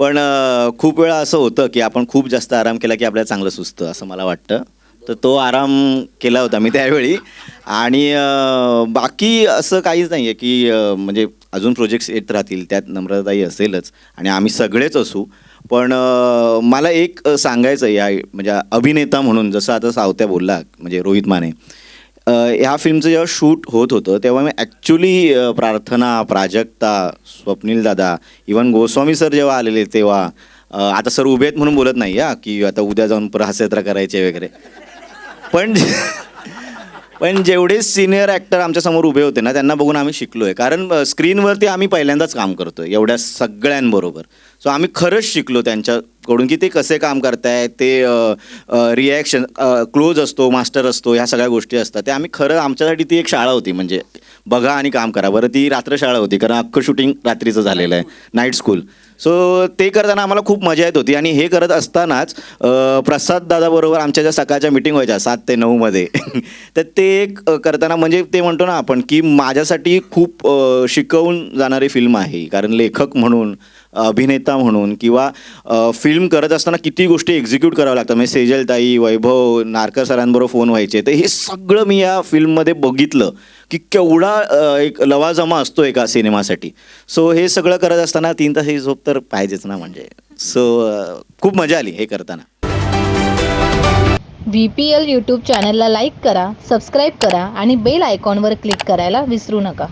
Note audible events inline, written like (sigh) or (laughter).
पण खूप वेळा असं होतं की आपण खूप जास्त आराम केला की आपल्याला चांगलं सुचतं असं मला वाटतं. तर तो आराम केला होता मी त्यावेळी. आणि बाकी असं काहीच नाही आहे की म्हणजे अजून प्रोजेक्ट्स येत राहतील त्यात नम्रताई असेलच आणि आम्ही सगळेच असू. पण मला एक सांगायचं आहे या म्हणजे अभिनेता म्हणून जसं आता सावत्या बोलला म्हणजे रोहित माने ह्या फिल्मचं जेव्हा शूट होत होतं तेव्हा मी ॲक्च्युली प्रार्थना प्राजक्ता स्वप्नील दादा इवन गोस्वामी सर जेव्हा आलेले तेव्हा आता सर उभे आहेत म्हणून बोलत नाही या की आता उद्या जाऊन परत हास्ययात्रा करायचे वगैरे. पण पण जेवढे सिनियर ॲक्टर आमच्यासमोर उभे होते ना त्यांना बघून आम्ही शिकलो आहे कारण स्क्रीनवरती आम्ही पहिल्यांदाच काम करतो एवढ्या सगळ्यांबरोबर. सो आम्ही खरंच शिकलो त्यांच्याकडून की ते कसे काम करताय ते रिॲक्शन क्लोज असतो मास्टर असतो ह्या सगळ्या गोष्टी असतात. ते आम्ही खरं आमच्यासाठी ती एक शाळा होती म्हणजे बघा आणि काम करा. बरं ती रात्र शाळा होती कारण अख्खं शूटिंग रात्रीचं झालेलं आहे नाईट स्कूल सो ते करताना आम्हाला खूप मजा येत होती आणि हे करत असतानाच प्रसाद दादाबरोबर आमच्या ज्या सकाळच्या मिटिंग व्हायच्या सात ते नऊमध्ये (laughs) तर ते एक करताना म्हणजे ते म्हणतो ना आपण की माझ्यासाठी खूप शिकवून जाणारी फिल्म आहे. कारण लेखक म्हणून अभिनेता म्हणून किंवा फिल्म करत असताना किती गोष्टी एक्झिक्यूट कराव्या लागतात? म्हणजे सेजलताई वैभव नारकर सरांबरोबर फोन व्हायचे. तर हे सगळं मी या फिल्ममध्ये बघितलं की केवढा एक लवाजमा असतो एका सिनेमासाठी. सो हे सगळं करत असताना तीन तास ही झोप तर पाहिजेच ना म्हणजे. सो खूप मजा आली हे करताना. व्ही पी एल यूट्यूब चॅनलला लाईक करा सबस्क्राईब करा आणि बेल आयकॉनवर क्लिक करायला विसरू नका.